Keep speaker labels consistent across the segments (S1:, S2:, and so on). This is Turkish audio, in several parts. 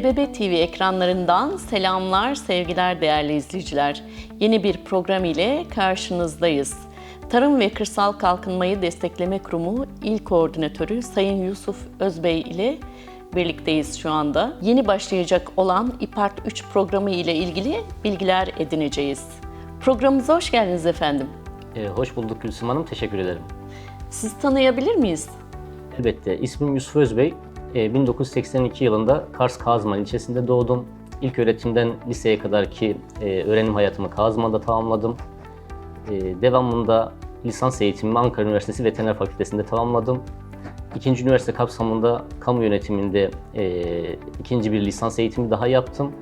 S1: SBB TV ekranlarından selamlar, sevgiler değerli izleyiciler. Yeni bir program ile karşınızdayız. Tarım ve Kırsal Kalkınmayı Destekleme Kurumu İl Koordinatörü Sayın Yusuf Özbey ile birlikteyiz şu anda. Yeni başlayacak olan İPART 3 programı ile ilgili bilgiler edineceğiz. Programımıza hoş geldiniz efendim.
S2: Ee, hoş bulduk Gülsüm Hanım, teşekkür ederim.
S1: Sizi tanıyabilir miyiz?
S2: Elbette, ismim Yusuf Özbey. Ee, 1982 yılında Kars Kazman ilçesinde doğdum. İlk öğretimden liseye kadar ki e, öğrenim hayatımı Kazman'da tamamladım. E, devamında lisans eğitimimi Ankara Üniversitesi Veteriner Fakültesi'nde tamamladım. İkinci üniversite kapsamında kamu yönetiminde e, ikinci bir lisans eğitimi daha yaptım.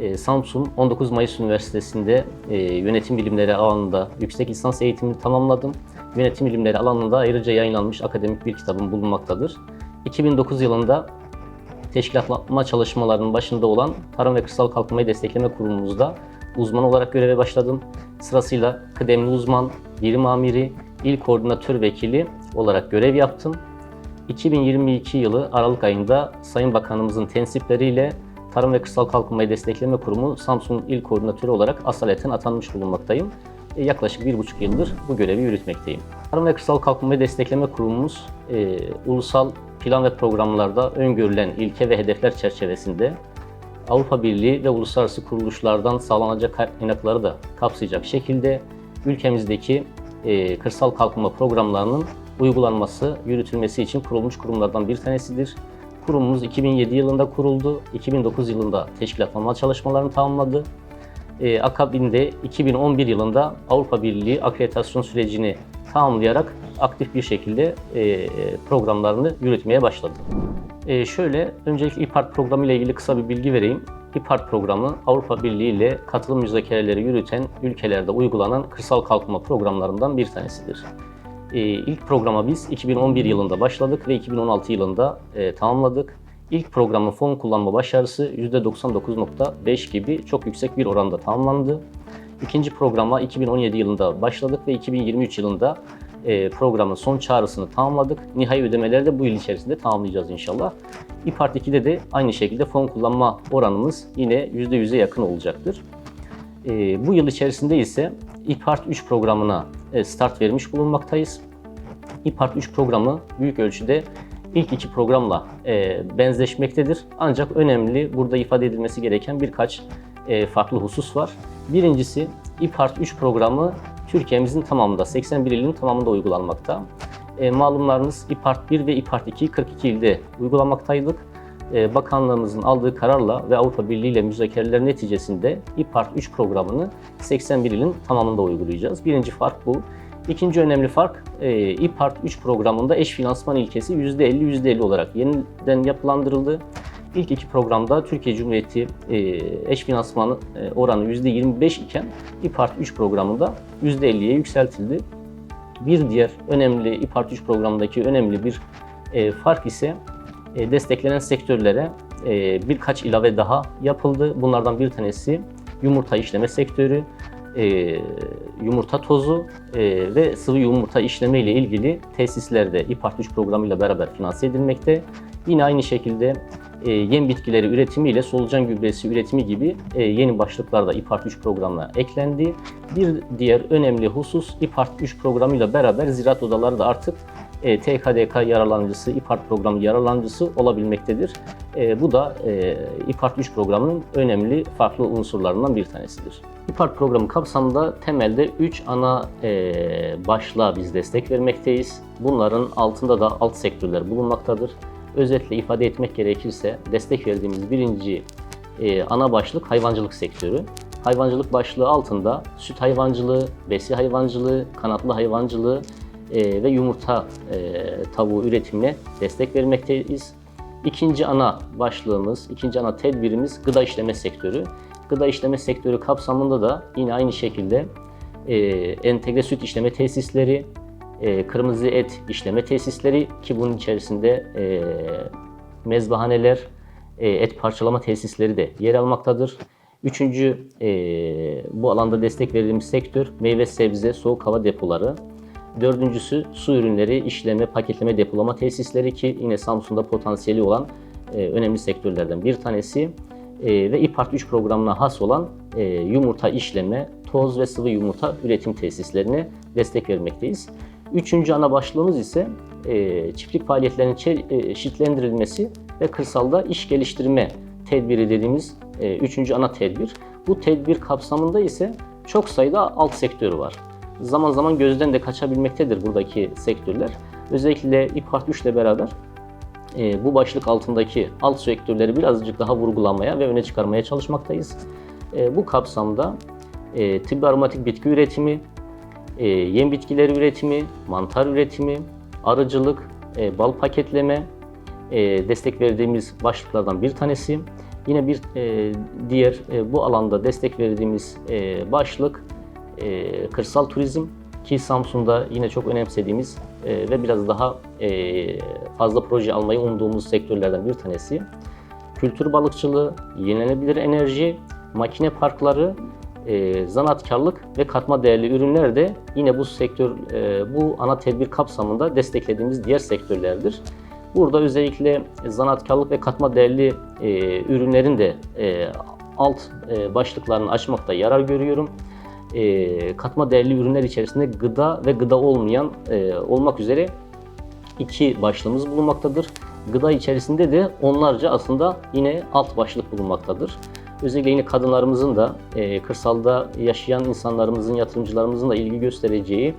S2: E, Samsun 19 Mayıs Üniversitesi'nde yönetim bilimleri alanında yüksek lisans eğitimini tamamladım. Yönetim bilimleri alanında ayrıca yayınlanmış akademik bir kitabım bulunmaktadır. 2009 yılında teşkilatlanma çalışmalarının başında olan Tarım ve Kırsal Kalkınmayı Destekleme Kurumumuzda uzman olarak göreve başladım. Sırasıyla kıdemli uzman, birim amiri, il koordinatör vekili olarak görev yaptım. 2022 yılı Aralık ayında Sayın Bakanımızın tensipleriyle Tarım ve Kırsal Kalkınmayı Destekleme Kurumu Samsun İl Koordinatörü olarak asaleten atanmış bulunmaktayım. E, Yaklaşık bir buçuk yıldır bu görevi yürütmekteyim. Tarım ve Kırsal Kalkınmayı Destekleme Kurumumuz e, ulusal plan ve programlarda öngörülen ilke ve hedefler çerçevesinde Avrupa Birliği ve uluslararası kuruluşlardan sağlanacak kaynakları da kapsayacak şekilde ülkemizdeki e, kırsal kalkınma programlarının uygulanması, yürütülmesi için kurulmuş kurumlardan bir tanesidir. Kurumumuz 2007 yılında kuruldu, 2009 yılında teşkilatlanma çalışmalarını tamamladı. E, akabinde 2011 yılında Avrupa Birliği akreditasyon sürecini tamamlayarak aktif bir şekilde e, programlarını yürütmeye başladı. E, şöyle, öncelikle İPART programı ile ilgili kısa bir bilgi vereyim. İPART programı Avrupa Birliği ile katılım müzakereleri yürüten ülkelerde uygulanan kırsal kalkınma programlarından bir tanesidir. E, ilk programa biz 2011 yılında başladık ve 2016 yılında e, tamamladık. İlk programın fon kullanma başarısı %99.5 gibi çok yüksek bir oranda tamamlandı. İkinci programa 2017 yılında başladık ve 2023 yılında e, programın son çağrısını tamamladık. Nihai ödemeleri de bu yıl içerisinde tamamlayacağız inşallah. İPART 2'de de aynı şekilde fon kullanma oranımız yine %100'e yakın olacaktır. E, bu yıl içerisinde ise İPART 3 programına e, start vermiş bulunmaktayız. İPART 3 programı büyük ölçüde ilk iki programla e, benzeşmektedir. Ancak önemli burada ifade edilmesi gereken birkaç e, farklı husus var. Birincisi İPART 3 programı Türkiye'mizin tamamında, 81 ilin tamamında uygulanmakta. E, malumlarınız İPART 1 ve İPART 2 42 ilde uygulamaktaydık. E, bakanlığımızın aldığı kararla ve Avrupa Birliği ile müzakereler neticesinde İPART 3 programını 81 ilin tamamında uygulayacağız. Birinci fark bu. İkinci önemli fark e, İPART 3 programında eş finansman ilkesi %50 %50 olarak yeniden yapılandırıldı. İlk iki programda Türkiye Cumhuriyeti e, eş finansman e, oranı %25 iken İPART 3 programında %50'ye yükseltildi. Bir diğer önemli İPART 3 programındaki önemli bir e, fark ise e, desteklenen sektörlere e, birkaç ilave daha yapıldı. Bunlardan bir tanesi yumurta işleme sektörü, e, yumurta tozu e, ve sıvı yumurta işleme ile ilgili tesislerde İPART 3 programıyla beraber finanse edilmekte. Yine aynı şekilde e, yem bitkileri üretimi ile solucan gübresi üretimi gibi e, yeni başlıklar da İPART 3 programına eklendi. Bir diğer önemli husus İPART 3 programıyla beraber ziraat odaları da artık e, TKDK yararlanıcısı, İPART programı yararlanıcısı olabilmektedir. E, bu da e, İPART 3 programının önemli farklı unsurlarından bir tanesidir. İPART programı kapsamında temelde 3 ana e, başlığa biz destek vermekteyiz. Bunların altında da alt sektörler bulunmaktadır. Özetle ifade etmek gerekirse destek verdiğimiz birinci e, ana başlık hayvancılık sektörü. Hayvancılık başlığı altında süt hayvancılığı, besi hayvancılığı, kanatlı hayvancılığı e, ve yumurta e, tavuğu üretimine destek vermekteyiz. İkinci ana başlığımız, ikinci ana tedbirimiz gıda işleme sektörü. Gıda işleme sektörü kapsamında da yine aynı şekilde e, entegre süt işleme tesisleri, e, kırmızı et işleme tesisleri ki bunun içerisinde e, mezbahaneler, e, et parçalama tesisleri de yer almaktadır. Üçüncü e, bu alanda destek verdiğimiz sektör meyve sebze soğuk hava depoları. Dördüncüsü su ürünleri işleme, paketleme, depolama tesisleri ki yine Samsun'da potansiyeli olan e, önemli sektörlerden bir tanesi E, ve İPART 3 programına has olan e, yumurta işleme, toz ve sıvı yumurta üretim tesislerine destek vermekteyiz. Üçüncü ana başlığımız ise e, çiftlik faaliyetlerinin e, eşitlendirilmesi ve kırsalda iş geliştirme tedbiri dediğimiz e, üçüncü ana tedbir. Bu tedbir kapsamında ise çok sayıda alt sektör var. Zaman zaman gözden de kaçabilmektedir buradaki sektörler. Özellikle İPART 3 ile beraber e, bu başlık altındaki alt sektörleri birazcık daha vurgulamaya ve öne çıkarmaya çalışmaktayız. E, bu kapsamda e, tıbbi aromatik bitki üretimi, e, yem bitkileri üretimi, mantar üretimi, arıcılık, e, bal paketleme e, destek verdiğimiz başlıklardan bir tanesi. Yine bir e, diğer e, bu alanda destek verdiğimiz e, başlık e, kırsal turizm ki Samsun'da yine çok önemsediğimiz e, ve biraz daha e, fazla proje almayı umduğumuz sektörlerden bir tanesi. Kültür balıkçılığı, yenilenebilir enerji, makine parkları, e, zanaatkarlık ve katma değerli ürünler de yine bu sektör, e, bu ana tedbir kapsamında desteklediğimiz diğer sektörlerdir. Burada özellikle zanaatkarlık ve katma değerli e, ürünlerin de alt başlıklarını açmakta yarar görüyorum. E, katma değerli ürünler içerisinde gıda ve gıda olmayan e, olmak üzere iki başlığımız bulunmaktadır. Gıda içerisinde de onlarca aslında yine alt başlık bulunmaktadır. Özellikle yine kadınlarımızın da e, kırsalda yaşayan insanlarımızın, yatırımcılarımızın da ilgi göstereceği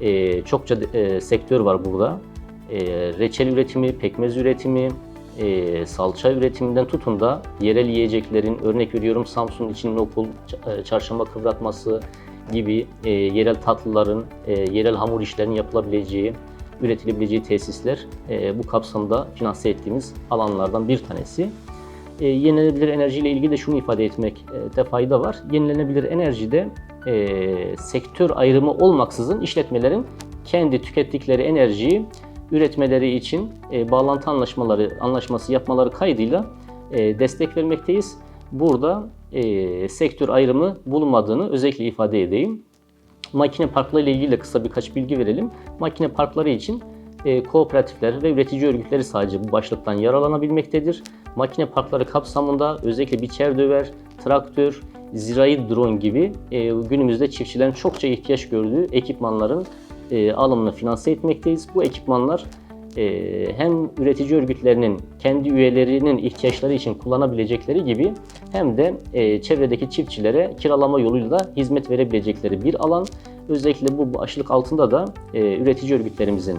S2: e, çokça e, sektör var burada. E, reçel üretimi, pekmez üretimi, e, salça üretiminden tutun da yerel yiyeceklerin, örnek veriyorum Samsun için nokul, ç- e, çarşamba kıvratması gibi e, yerel tatlıların, e, yerel hamur işlerinin yapılabileceği, üretilebileceği tesisler e, bu kapsamda finanse ettiğimiz alanlardan bir tanesi. E, yenilenebilir enerji ile ilgili de şunu ifade etmekte fayda var. Yenilenebilir enerjide e, sektör ayrımı olmaksızın işletmelerin kendi tükettikleri enerjiyi üretmeleri için e, bağlantı anlaşmaları anlaşması yapmaları kaydıyla e, destek vermekteyiz. Burada e, sektör ayrımı bulunmadığını özellikle ifade edeyim. Makine parkları ile ilgili de kısa birkaç bilgi verelim. Makine parkları için e, kooperatifler ve üretici örgütleri sadece bu başlıktan yararlanabilmektedir. Makine parkları kapsamında özellikle biçer döver, traktör, zirai drone gibi e, günümüzde çiftçilerin çokça ihtiyaç gördüğü ekipmanların e, alımını finanse etmekteyiz. Bu ekipmanlar e, hem üretici örgütlerinin kendi üyelerinin ihtiyaçları için kullanabilecekleri gibi hem de e, çevredeki çiftçilere kiralama yoluyla da hizmet verebilecekleri bir alan. Özellikle bu başlık altında da e, üretici örgütlerimizin,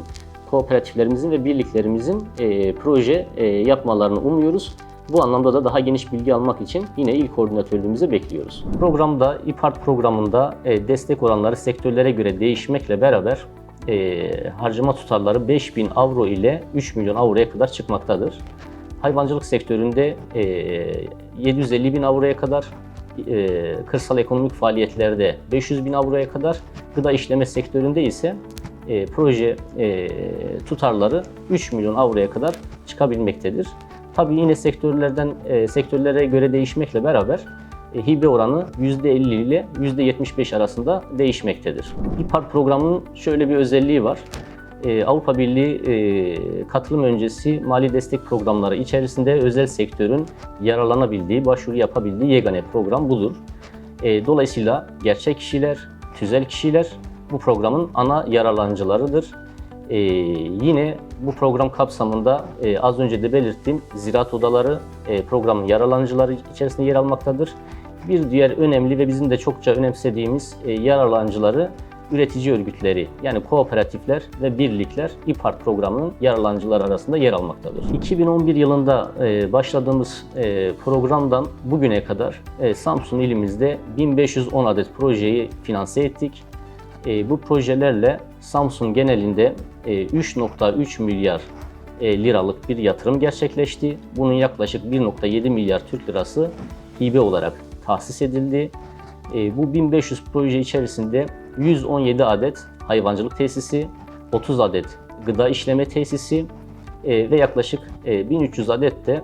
S2: kooperatiflerimizin ve birliklerimizin e, proje e, yapmalarını umuyoruz. Bu anlamda da daha geniş bilgi almak için yine il koordinatörlüğümüze bekliyoruz. Programda, İPART programında e, destek oranları sektörlere göre değişmekle beraber e, harcama tutarları 5000 avro ile 3 milyon avroya kadar çıkmaktadır. Hayvancılık sektöründe e, 750 bin avroya kadar, e, kırsal ekonomik faaliyetlerde 500 bin avroya kadar, gıda işleme sektöründe ise e, proje e, tutarları 3 milyon avroya kadar çıkabilmektedir. Tabii yine sektörlerden e, sektörlere göre değişmekle beraber e, hibe oranı %50 ile %75 arasında değişmektedir. İPAR programının şöyle bir özelliği var. E, Avrupa Birliği e, katılım öncesi mali destek programları içerisinde özel sektörün yararlanabildiği, başvuru yapabildiği yegane program budur. E, dolayısıyla gerçek kişiler, tüzel kişiler bu programın ana yararlanıcılarıdır. Ee, yine bu program kapsamında e, az önce de belirttiğim ziraat odaları e, programın yararlanıcıları içerisinde yer almaktadır. Bir diğer önemli ve bizim de çokça önemsediğimiz e, yararlanıcıları üretici örgütleri yani kooperatifler ve birlikler İPART programının yararlanıcıları arasında yer almaktadır. 2011 yılında e, başladığımız e, programdan bugüne kadar e, Samsun ilimizde 1510 adet projeyi finanse ettik. Bu projelerle Samsun genelinde e, 3.3 milyar e, liralık bir yatırım gerçekleşti. Bunun yaklaşık 1.7 milyar Türk lirası hibe olarak tahsis edildi. E, bu 1500 proje içerisinde 117 adet hayvancılık tesisi, 30 adet gıda işleme tesisi e, ve yaklaşık e, 1300 adet de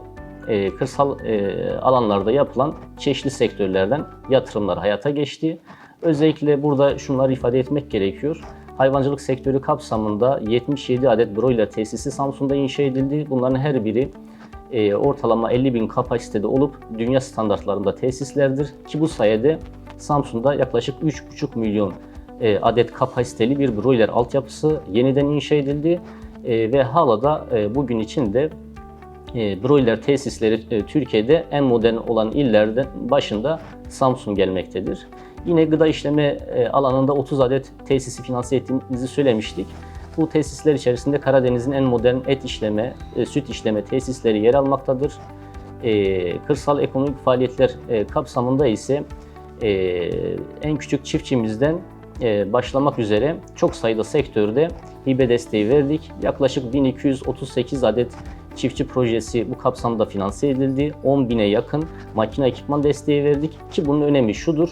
S2: e, kırsal e, alanlarda yapılan çeşitli sektörlerden yatırımlar hayata geçti. Özellikle burada şunları ifade etmek gerekiyor. Hayvancılık sektörü kapsamında 77 adet broiler tesisi Samsun'da inşa edildi. Bunların her biri e, ortalama 50 bin kapasitede olup dünya standartlarında tesislerdir. Ki bu sayede Samsun'da yaklaşık 3,5 milyon e, adet kapasiteli bir broiler altyapısı yeniden inşa edildi. E, ve hala da e, bugün için de e, broiler tesisleri e, Türkiye'de en modern olan illerden başında Samsun gelmektedir. Yine gıda işleme e, alanında 30 adet tesisi finanse ettiğimizi söylemiştik. Bu tesisler içerisinde Karadeniz'in en modern et işleme, e, süt işleme tesisleri yer almaktadır. E, kırsal ekonomik faaliyetler kapsamında ise en küçük çiftçimizden başlamak üzere çok sayıda sektörde hibe desteği verdik. Yaklaşık 1238 adet çiftçi projesi bu kapsamda finanse edildi. 10 bine yakın makine ekipman desteği verdik ki bunun önemi şudur.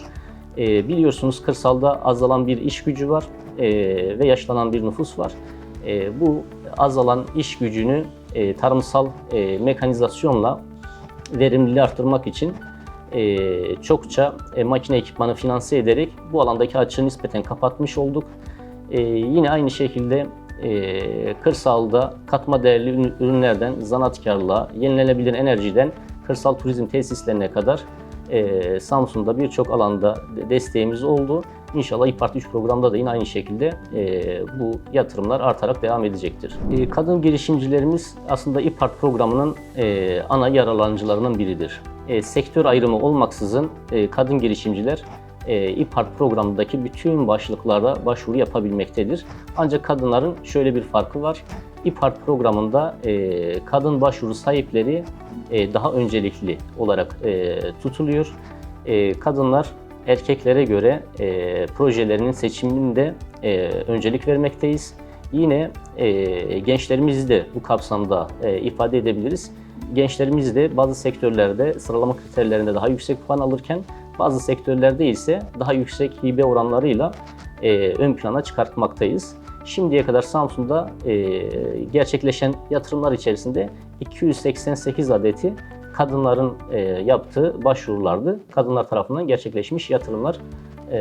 S2: E, biliyorsunuz kırsalda azalan bir iş gücü var e, ve yaşlanan bir nüfus var. E, bu azalan iş gücünü e, tarımsal e, mekanizasyonla verimliliği arttırmak için e, çokça e, makine ekipmanı finanse ederek bu alandaki açığı nispeten kapatmış olduk. E, yine aynı şekilde e, kırsalda katma değerli ürün- ürünlerden zanaatkarlığa, yenilenebilir enerjiden kırsal turizm tesislerine kadar e, Samsun'da birçok alanda de- desteğimiz oldu. İnşallah İPART 3 programda da yine aynı şekilde e, bu yatırımlar artarak devam edecektir. E, kadın girişimcilerimiz aslında İPART programının e, ana yararlanıcılarından biridir. E, sektör ayrımı olmaksızın e, kadın girişimciler e, İPART programındaki bütün başlıklara başvuru yapabilmektedir. Ancak kadınların şöyle bir farkı var. İPART programında e, kadın başvuru sahipleri e, daha öncelikli olarak e, tutuluyor. E, kadınlar erkeklere göre e, projelerinin seçiminde e, öncelik vermekteyiz. Yine e, gençlerimizi de bu kapsamda e, ifade edebiliriz. Gençlerimiz de bazı sektörlerde sıralama kriterlerinde daha yüksek puan alırken bazı sektörlerde ise daha yüksek hibe oranlarıyla e, ön plana çıkartmaktayız. Şimdiye kadar Samsun'da e, gerçekleşen yatırımlar içerisinde 288 adeti kadınların e, yaptığı başvurulardı. Kadınlar tarafından gerçekleşmiş yatırımlar e,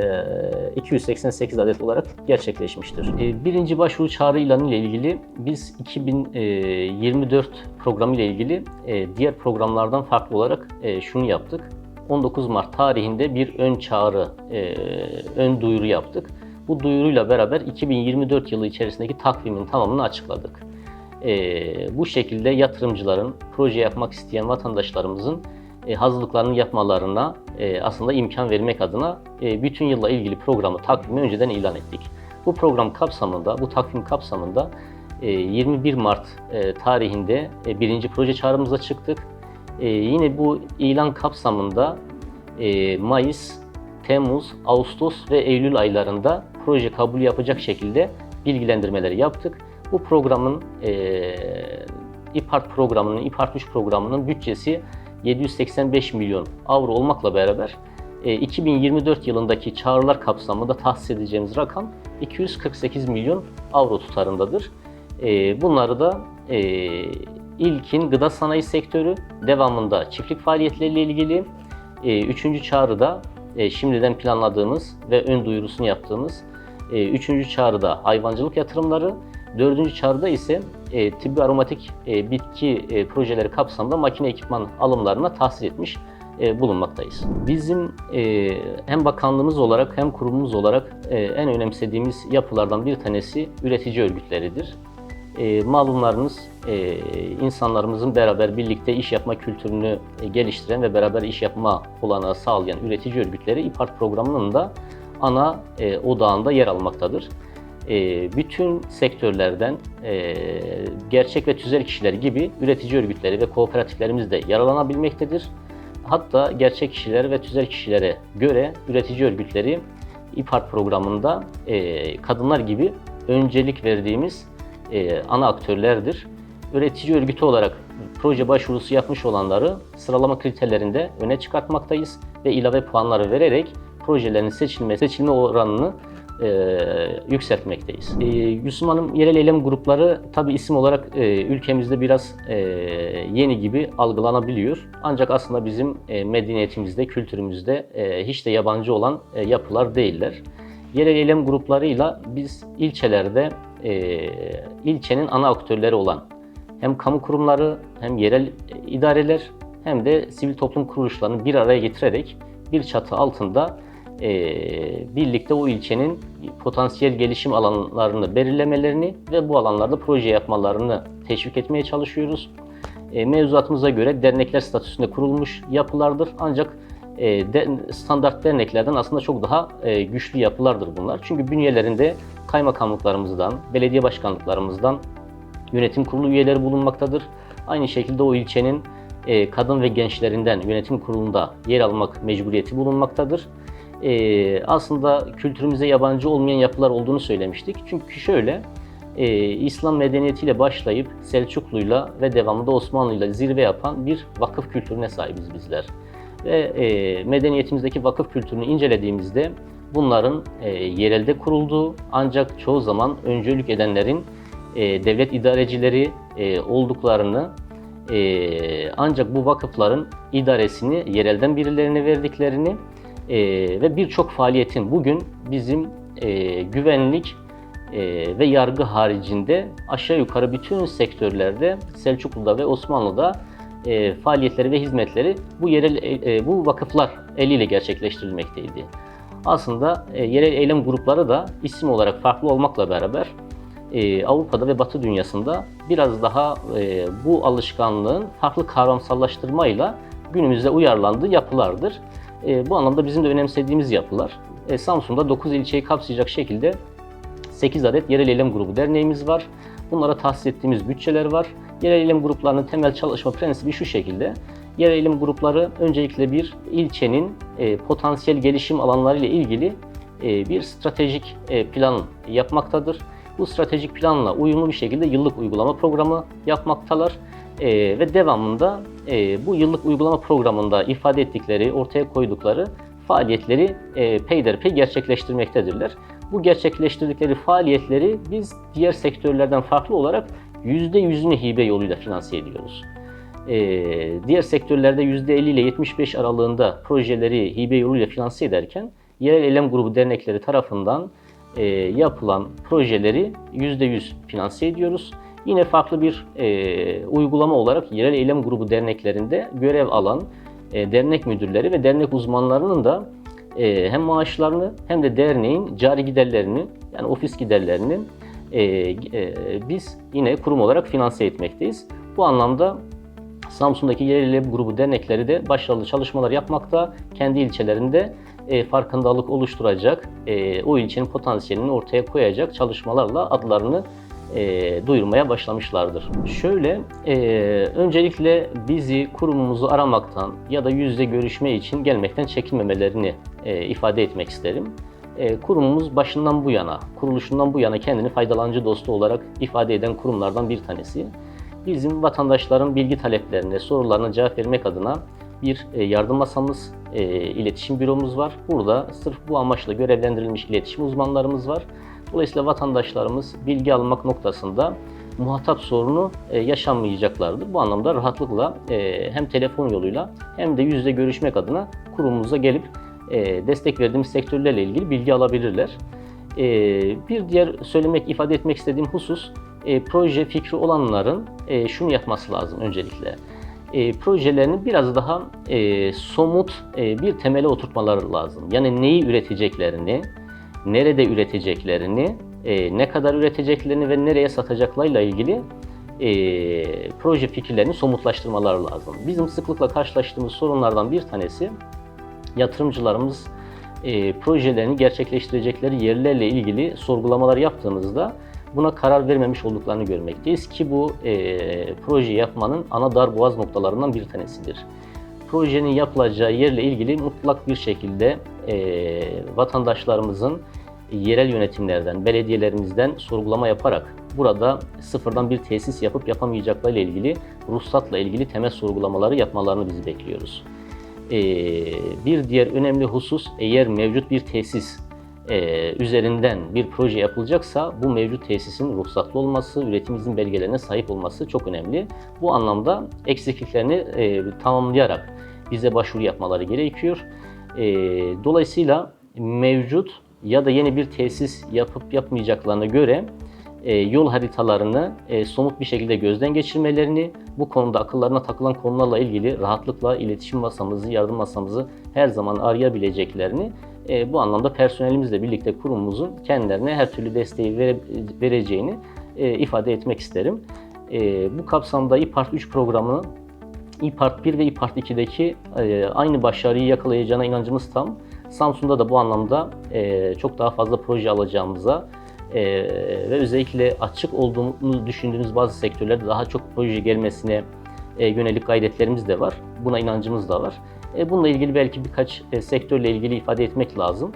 S2: 288 adet olarak gerçekleşmiştir. E, birinci başvuru çağrı ilanı ile ilgili biz 2024 programı ile ilgili e, diğer programlardan farklı olarak e, şunu yaptık. 19 Mart tarihinde bir ön çağrı, e, ön duyuru yaptık. Bu duyuruyla beraber 2024 yılı içerisindeki takvimin tamamını açıkladık. E, bu şekilde yatırımcıların, proje yapmak isteyen vatandaşlarımızın e, hazırlıklarını yapmalarına e, aslında imkan vermek adına e, bütün yılla ilgili programı, takvimi önceden ilan ettik. Bu program kapsamında, bu takvim kapsamında e, 21 Mart e, tarihinde e, birinci proje çağrımıza çıktık. E, yine bu ilan kapsamında e, Mayıs, Temmuz, Ağustos ve Eylül aylarında proje kabul yapacak şekilde bilgilendirmeleri yaptık. Bu programın e, İPART programının, İPART 3 programının bütçesi 785 milyon avro olmakla beraber e, 2024 yılındaki çağrılar kapsamında tahsis edeceğimiz rakam 248 milyon avro tutarındadır. E, bunları da e, ilkin gıda sanayi sektörü, devamında çiftlik faaliyetleriyle ilgili, e, üçüncü çağrıda e, şimdiden planladığımız ve ön duyurusunu yaptığımız e, üçüncü çağrıda hayvancılık yatırımları, dördüncü çağrıda ise tıbbi aromatik bitki projeleri kapsamında makine ekipman alımlarına tahsis etmiş bulunmaktayız. Bizim hem bakanlığımız olarak hem kurumumuz olarak en önemsediğimiz yapılardan bir tanesi üretici örgütleridir. E, malumlarınız e, insanlarımızın beraber birlikte iş yapma kültürünü e, geliştiren ve beraber iş yapma olanağı sağlayan üretici örgütleri İPART programının da ana e, odağında yer almaktadır. E, bütün sektörlerden e, gerçek ve tüzel kişiler gibi üretici örgütleri ve kooperatiflerimiz de yararlanabilmektedir. Hatta gerçek kişilere ve tüzel kişilere göre üretici örgütleri İPART programında e, kadınlar gibi öncelik verdiğimiz e, ana aktörlerdir. Üretici örgütü olarak proje başvurusu yapmış olanları sıralama kriterlerinde öne çıkartmaktayız ve ilave puanları vererek projelerin seçilme seçilme oranını e, yükseltmekteyiz. E, Yusuf Hanım yerel eylem grupları tabi isim olarak e, ülkemizde biraz e, yeni gibi algılanabiliyor. Ancak aslında bizim e, medeniyetimizde, kültürümüzde e, hiç de yabancı olan e, yapılar değiller. Yerel eylem gruplarıyla biz ilçelerde e, ilçenin ana aktörleri olan hem kamu kurumları hem yerel idareler hem de sivil toplum kuruluşlarını bir araya getirerek bir çatı altında e, birlikte o ilçenin potansiyel gelişim alanlarını belirlemelerini ve bu alanlarda proje yapmalarını teşvik etmeye çalışıyoruz. E, mevzuatımıza göre dernekler statüsünde kurulmuş yapılardır. Ancak e, de, standart derneklerden aslında çok daha e, güçlü yapılardır bunlar. Çünkü bünyelerinde kaymakamlıklarımızdan, belediye başkanlıklarımızdan yönetim kurulu üyeleri bulunmaktadır. Aynı şekilde o ilçenin e, kadın ve gençlerinden yönetim kurulunda yer almak mecburiyeti bulunmaktadır. E, aslında kültürümüze yabancı olmayan yapılar olduğunu söylemiştik. Çünkü şöyle, e, İslam medeniyetiyle başlayıp Selçuklu'yla ve devamında Osmanlı'yla zirve yapan bir vakıf kültürüne sahibiz bizler. Ve e, medeniyetimizdeki vakıf kültürünü incelediğimizde bunların e, yerelde kurulduğu ancak çoğu zaman öncülük edenlerin e, devlet idarecileri e, olduklarını e, ancak bu vakıfların idaresini yerelden birilerine verdiklerini e, ve birçok faaliyetin bugün bizim e, güvenlik e, ve yargı haricinde aşağı yukarı bütün sektörlerde Selçuklu'da ve Osmanlı'da e, faaliyetleri ve hizmetleri bu yerel e, bu vakıflar eliyle gerçekleştirilmekteydi. Aslında e, yerel eylem grupları da isim olarak farklı olmakla beraber e, Avrupa'da ve Batı dünyasında biraz daha e, bu alışkanlığın farklı kavramsallaştırmayla günümüzde uyarlandığı yapılardır. E, bu anlamda bizim de önemsediğimiz yapılar. E, Samsun'da 9 ilçeyi kapsayacak şekilde 8 adet yerel eylem grubu derneğimiz var. Bunlara tahsis ettiğimiz bütçeler var. Yerel eylem gruplarının temel çalışma prensibi şu şekilde. Yerel eylem grupları öncelikle bir ilçenin e, potansiyel gelişim alanları ile ilgili e, bir stratejik e, plan yapmaktadır. Bu stratejik planla uyumlu bir şekilde yıllık uygulama programı yapmaktalar. E, ve devamında e, bu yıllık uygulama programında ifade ettikleri, ortaya koydukları faaliyetleri e, peyderpey gerçekleştirmektedirler. Bu gerçekleştirdikleri faaliyetleri biz diğer sektörlerden farklı olarak %100'ünü hibe yoluyla finanse ediyoruz. Ee, diğer sektörlerde %50 ile 75 aralığında projeleri hibe yoluyla finanse ederken yerel eylem grubu dernekleri tarafından e, yapılan projeleri %100 finanse ediyoruz. Yine farklı bir e, uygulama olarak yerel eylem grubu derneklerinde görev alan e, dernek müdürleri ve dernek uzmanlarının da e, hem maaşlarını hem de derneğin cari giderlerini yani ofis giderlerini e, e, biz yine kurum olarak finanse etmekteyiz. Bu anlamda Samsun'daki eylem grubu dernekleri de başarılı çalışmalar yapmakta. Kendi ilçelerinde e, farkındalık oluşturacak, e, o ilçenin potansiyelini ortaya koyacak çalışmalarla adlarını e, duyurmaya başlamışlardır. Şöyle, e, öncelikle bizi kurumumuzu aramaktan ya da yüzde görüşme için gelmekten çekinmemelerini e, ifade etmek isterim. E, kurumumuz başından bu yana, kuruluşundan bu yana kendini faydalanıcı dostu olarak ifade eden kurumlardan bir tanesi. Bizim vatandaşların bilgi taleplerine, sorularına cevap vermek adına bir e, yardım masamız, e, iletişim büromuz var. Burada sırf bu amaçla görevlendirilmiş iletişim uzmanlarımız var. Dolayısıyla vatandaşlarımız bilgi almak noktasında muhatap sorunu e, yaşanmayacaklardır. Bu anlamda rahatlıkla e, hem telefon yoluyla hem de yüzde görüşmek adına kurumumuza gelip e, destek verdiğimiz sektörlerle ilgili bilgi alabilirler. E, bir diğer söylemek, ifade etmek istediğim husus e, proje fikri olanların e, şunu yapması lazım öncelikle. E, projelerini biraz daha e, somut e, bir temele oturtmaları lazım. Yani neyi üreteceklerini, nerede üreteceklerini, e, ne kadar üreteceklerini ve nereye satacaklarıyla ilgili e, proje fikirlerini somutlaştırmaları lazım. Bizim sıklıkla karşılaştığımız sorunlardan bir tanesi yatırımcılarımız e, projelerini gerçekleştirecekleri yerlerle ilgili sorgulamalar yaptığımızda buna karar vermemiş olduklarını görmekteyiz ki bu e, proje yapmanın ana darboğaz noktalarından bir tanesidir. Projenin yapılacağı yerle ilgili mutlak bir şekilde e, vatandaşlarımızın yerel yönetimlerden, belediyelerimizden sorgulama yaparak burada sıfırdan bir tesis yapıp yapamayacaklarıyla ilgili ruhsatla ilgili temel sorgulamaları yapmalarını biz bekliyoruz. Ee, bir diğer önemli husus eğer mevcut bir tesis e, üzerinden bir proje yapılacaksa bu mevcut tesisin ruhsatlı olması, üretim izin belgelerine sahip olması çok önemli. Bu anlamda eksikliklerini e, tamamlayarak bize başvuru yapmaları gerekiyor. E, dolayısıyla mevcut ya da yeni bir tesis yapıp yapmayacaklarına göre e, yol haritalarını e, somut bir şekilde gözden geçirmelerini, bu konuda akıllarına takılan konularla ilgili rahatlıkla iletişim masamızı, yardım masamızı her zaman arayabileceklerini e, bu anlamda personelimizle birlikte kurumumuzun kendilerine her türlü desteği vere- vereceğini ifade etmek isterim. Bu kapsamda İPART 3 programı İPART 1 ve İPART 2'deki e, aynı başarıyı yakalayacağına inancımız tam. Samsun'da da bu anlamda çok daha fazla proje alacağımıza e, ve özellikle açık olduğunu düşündüğümüz bazı sektörlerde daha çok proje gelmesine e, yönelik gayretlerimiz de var. Buna inancımız da var. E, bununla ilgili belki birkaç e, sektörle ilgili ifade etmek lazım.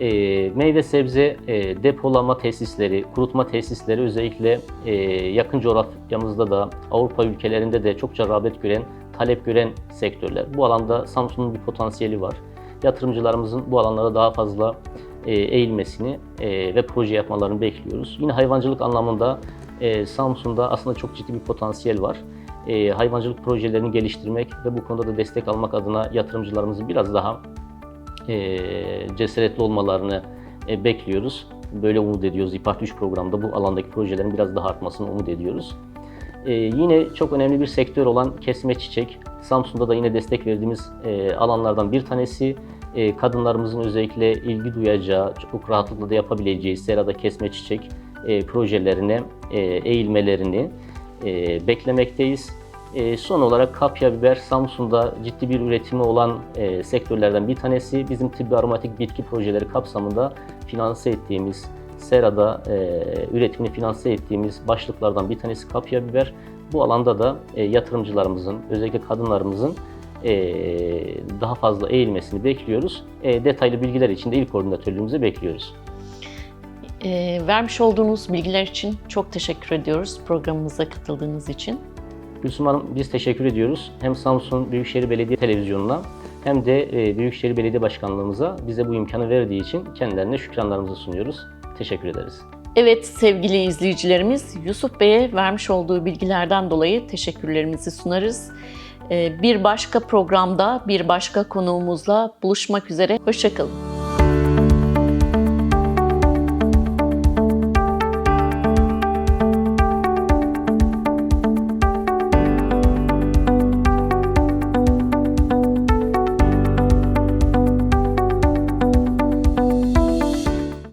S2: E, meyve sebze e, depolama tesisleri, kurutma tesisleri özellikle e, yakın coğrafyamızda da Avrupa ülkelerinde de çokça rağbet gören, talep gören sektörler. Bu alanda Samsun'un bir potansiyeli var. Yatırımcılarımızın bu alanlara daha fazla eğilmesini e, ve proje yapmalarını bekliyoruz. Yine hayvancılık anlamında e, Samsun'da aslında çok ciddi bir potansiyel var. E, hayvancılık projelerini geliştirmek ve bu konuda da destek almak adına yatırımcılarımızın biraz daha e, cesaretli olmalarını e, bekliyoruz. Böyle umut ediyoruz. İPART 3 programda bu alandaki projelerin biraz daha artmasını umut ediyoruz. E, yine çok önemli bir sektör olan kesme çiçek. Samsun'da da yine destek verdiğimiz e, alanlardan bir tanesi. E, kadınlarımızın özellikle ilgi duyacağı, çok rahatlıkla da yapabileceği serada kesme çiçek e, projelerine e, eğilmelerini e, beklemekteyiz. E, son olarak kapya biber Samsun'da ciddi bir üretimi olan sektörlerden bir tanesi. Bizim tıbbi aromatik bitki projeleri kapsamında finanse ettiğimiz, serada e, üretimini finanse ettiğimiz başlıklardan bir tanesi kapya biber. Bu alanda da yatırımcılarımızın, özellikle kadınlarımızın daha fazla eğilmesini bekliyoruz. E, detaylı bilgiler için de ilk koordinatörlüğümüze bekliyoruz.
S1: Ee, vermiş olduğunuz bilgiler için çok teşekkür ediyoruz programımıza katıldığınız için.
S2: Gülsüm Hanım biz teşekkür ediyoruz. Hem Samsun Büyükşehir Belediye Televizyonu'na hem de e, Büyükşehir Belediye Başkanlığımıza bize bu imkanı verdiği için kendilerine şükranlarımızı sunuyoruz. Teşekkür ederiz.
S1: Evet sevgili izleyicilerimiz Yusuf Bey'e vermiş olduğu bilgilerden dolayı teşekkürlerimizi sunarız. Ee, Bir başka programda bir başka konuğumuzla buluşmak üzere. Hoşçakalın.